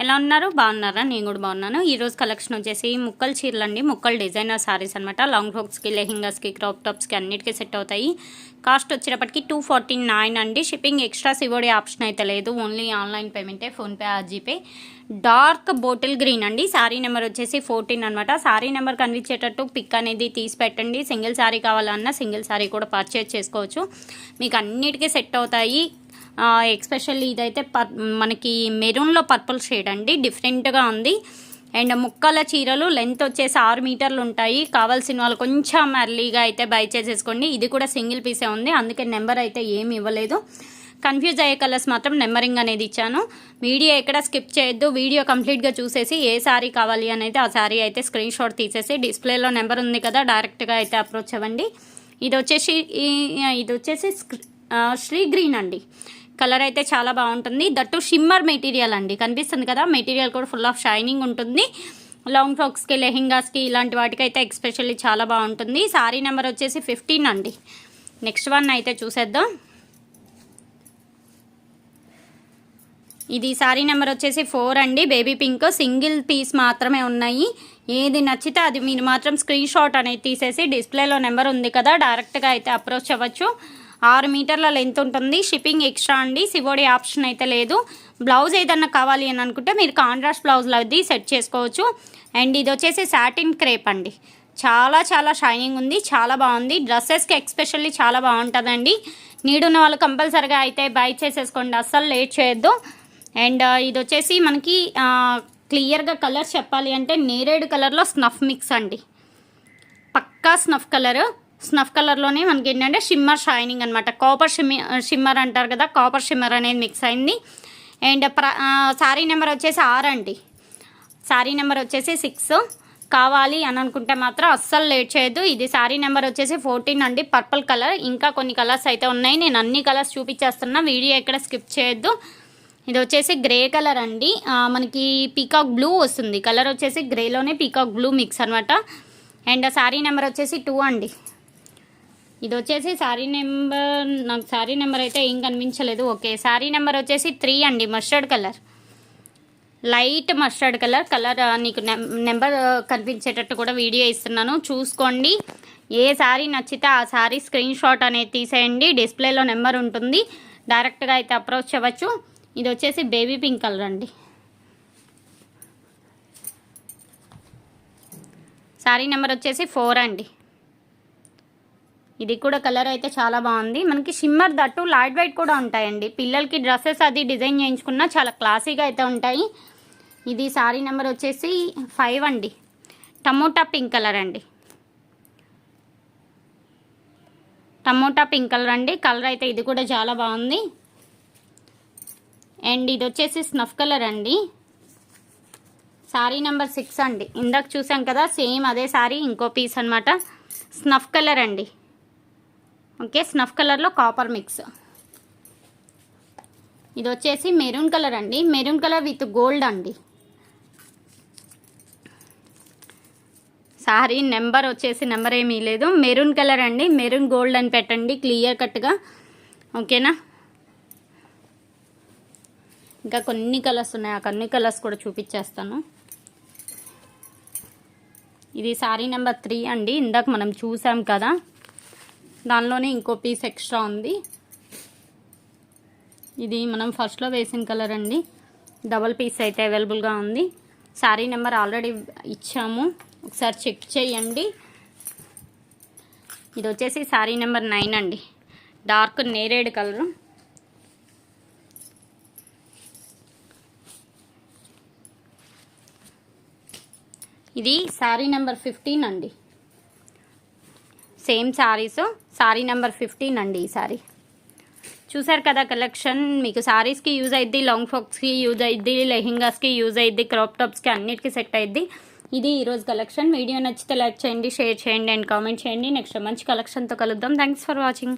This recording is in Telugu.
ఎలా ఉన్నారు? బాగున్నారా? నేను కూడా బాగున్నాను. ఈరోజు కలెక్షన్ వచ్చేసి ముక్కలు చీరలు అండి ముక్కలు డిజైనర్ సారీస్ అనమాట లాంగ్ ఫ్రాక్స్కి లెహింగాస్కి క్రాప్ టాప్స్కి అన్నిటికీ సెట్ అవుతాయి. కాస్ట్ వచ్చేటప్పటికి టూ ఫార్టీ నైన్ అండి. షిప్పింగ్ ఎక్స్ట్రా సివోడి ఆప్షన్ అయితే లేదు. Only online పేమెంటే PhonePe GPay dark bottle green అండి. శారీ నెంబర్ వచ్చేసి ఫోర్టీన్ అనమాట శారీ నెంబర్ కనిపించేటట్టు పిక్ అనేది తీసి పెట్టండి. సింగిల్ శారీ కావాలన్నా సింగిల్ శారీ కూడా పర్చేజ్ చేసుకోవచ్చు. మీకు అన్నిటికీ సెట్ అవుతాయి. ఎక్స్పెషల్లీ ఇదైతే పర్ మనకి మెరూన్లో పర్పుల్ షేడ్ అండి. డిఫరెంట్గా ఉంది. అండ్ ముక్కల చీరలు లెంత్ వచ్చేసి ఆరు మీటర్లు ఉంటాయి. కావాల్సిన వాళ్ళు కొంచెం అర్లీగా అయితే బై చేసేసుకోండి. ఇది కూడా సింగిల్ పీసే ఉంది. అందుకే నెంబర్ అయితే ఏమి ఇవ్వలేదు. కన్ఫ్యూజ్ అయ్యే కలర్స్ మాత్రం నెంబరింగ్ అనేది ఇచ్చాను. వీడియో ఎక్కడ స్కిప్ చేయొద్దు. వీడియో కంప్లీట్గా చూసేసి ఏ శారీ కావాలి అనేది ఆ శారీ అయితే స్క్రీన్ షాట్ తీసేసి డిస్ప్లేలో నెంబర్ ఉంది కదా డైరెక్ట్గా అయితే అప్రోచ్ అవ్వండి. ఇది వచ్చేసి ఇది వచ్చేసి శ్రీ గ్రీన్ అండి. కలర్ అయితే చాలా బాగుంటుంది. దట్టు షిమ్మర్ మెటీరియల్ అండి. కనిపిస్తుంది కదా? మెటీరియల్ కూడా ఫుల్ ఆఫ్ షైనింగ్ ఉంటుంది. లాంగ్ ఫ్రాక్స్కి లెహింగాస్కి ఇలాంటి వాటికి అయితే ఎక్స్పెషల్లీ చాలా బాగుంటుంది. సారీ నెంబర్ వచ్చేసి ఫిఫ్టీన్ అండి. నెక్స్ట్ వన్ అయితే చూసేద్దాం. ఇది సారీ నెంబర్ వచ్చేసి ఫోర్ అండి. Baby pink. సింగిల్ పీస్ మాత్రమే ఉన్నాయి. ఏది నచ్చితే అది మీరు మాత్రం స్క్రీన్ షాట్ అనేది తీసేసి డిస్ప్లేలో నెంబర్ ఉంది కదా? డైరెక్ట్గా అయితే అప్రోచ్ అవ్వచ్చు. ఆరు మీటర్ల లెంత్ ఉంటుంది. షిప్పింగ్ ఎక్స్ట్రా అండి. సివోడి ఆప్షన్ అయితే లేదు. బ్లౌజ్ ఏదన్నా కావాలి అని అనుకుంటే మీరు కాంట్రాస్ట్ బ్లౌజ్లో అది సెట్ చేసుకోవచ్చు. అండ్ ఇది వచ్చేసి సాటిన్ క్రేప్ అండి. చాలా చాలా షైనింగ్ ఉంది. చాలా బాగుంది. డ్రెస్సెస్కి ఎక్స్పెషల్లీ చాలా బాగుంటుందండి. నీడున్న వాళ్ళు కంపల్సరిగా అయితే బై చేసేసుకోండి. అస్సలు లేట్ చేయొద్దు. అండ్ uh, ఇది వచ్చేసి మనకి క్లియర్గా కలర్ చెప్పాలి అంటే నేరేడు కలర్లో స్నఫ్ మిక్స్ అండి. పక్కా స్నఫ్ కలరు స్నఫ్ కలర్లోనే మనకి ఏంటంటే షిమ్మర్ షైనింగ్ అనమాట కాపర్ షిమ్మి షిమ్మర్ అంటారు కదా కాపర్ షిమ్మర్ అనేది మిక్స్ అయింది. అండ్ ప్ర uh, శారీ నెంబర్ వచ్చేసి ఆర్ అండి. శారీ నెంబర్ వచ్చేసి సిక్స్ కావాలి అని అనుకుంటే మాత్రం అస్సలు లేట్ చేయొద్దు. ఇది శారీ నెంబర్ వచ్చేసి ఫోర్టీన్ అండి. పర్పుల్ కలర్ ఇంకా కొన్ని కలర్స్ అయితే ఉన్నాయి. నేను అన్ని కలర్స్ చూపించేస్తున్నా. వీడియో ఎక్కడ స్కిప్ చేయొద్దు. ఇది వచ్చేసి గ్రే కలర్ అండి. మనకి పీకాక్ బ్లూ వస్తుంది. కలర్ వచ్చేసి గ్రేలోనే పీకాక్ బ్లూ మిక్స్ అనమాట అండ్ శారీ నెంబర్ వచ్చేసి టూ అండి. ఇది వచ్చేసి శారీ నెంబర్ నాకు శారీ నెంబర్ అయితే ఏం కనిపించలేదు. ఓకే శారీ నెంబర్ వచ్చేసి త్రీ అండి mustard colour. Light mustard colour colour నీకు నెంబర్ కనిపించేటట్టు కూడా వీడియో ఇస్తున్నాను. చూసుకోండి. ఏ శారీ నచ్చితే ఆ శారీ స్క్రీన్ షాట్ అనేది తీసేయండి. డిస్ప్లేలో నెంబర్ ఉంటుంది. డైరెక్ట్గా అయితే అప్రోచ్ అవ్వచ్చు. ఇది వచ్చేసి బేబీ పింక్ కలర్ అండి. శారీ నెంబర్ వచ్చేసి ఫోర్ అండి. ఇది కూడా కలర్ అయితే చాలా బాగుంది. మనకి షిమ్మర్ దట్టు లైట్ వైట్ కూడా ఉంటాయండి. పిల్లలకి డ్రెస్సెస్ అది డిజైన్ చేయించుకున్నా చాలా క్లాసీగా అయితే ఉంటాయి. ఇది సారీ నెంబర్ వచ్చేసి ఫైవ్ అండి. టమోటా పింక్ కలర్ అండి. టమోటా పింక్ కలర్ అండి. కలర్ అయితే ఇది కూడా చాలా బాగుంది. అండ్ ఇది వచ్చేసి స్నఫ్ కలర్ అండి. శారీ నెంబర్ సిక్స్ అండి. ఇందాక చూసాం కదా సేమ్ అదే శారీ ఇంకో పీస్ అనమాట స్నఫ్ కలర్ అండి. ఓకే స్నఫ్ కలర్లో కాపర్ మిక్స్. ఇది వచ్చేసి మెరూన్ కలర్ అండి. మెరూన్ కలర్ విత్ గోల్డ్ అండి. సారీ నెంబర్ వచ్చేసి నెంబర్ ఏమీ లేదు. మెరూన్ కలర్ అండి. మెరూన్ గోల్డ్ అని పెట్టండి క్లియర్ కట్గా. ఓకేనా? ఇంకా కొన్ని కలర్స్ ఉన్నాయి. ఆ కొన్ని కలర్స్ కూడా చూపించేస్తాను. ఇది సారీ నెంబర్ త్రీ అండి. ఇందాక మనం చూసాం కదా. దానిలోనే ఇంకో పీస్ ఎక్స్ట్రా ఉంది. ఇది మనం ఫస్ట్లో వేసిన కలర్ అండి. డబల్ పీస్ అయితే అవైలబుల్గా ఉంది. శారీ నెంబర్ ఆల్రెడీ ఇచ్చాము. ఒకసారి చెక్ చేయండి. ఇది వచ్చేసి శారీ నెంబర్ నైన్ అండి. డార్క్ నేరేడ్ కలరు ఇది శారీ నెంబర్ ఫిఫ్టీన్ అండి. Same saris sari number fifteen అండి ఈ శారీ చూసారు కదా కలెక్షన్? మీకు శారీస్కి యూజ్ అయ్యిద్ది లాంగ్ ఫ్రాక్స్కి యూజ్ అయ్యిద్ది లెహింగాస్కి యూజ్ అయ్యిద్ది క్రాప్ టాప్స్కి అన్నిటికీ సెట్ అయ్యిద్ది ఇది ఈరోజు కలెక్షన్. వీడియో నచ్చితే లైక్ చేయండి షేర్ చేయండి అండ్ కామెంట్ చేయండి. నెక్స్ట్ మంచి కలెక్షన్తో కలుద్దాం. Thanks for watching.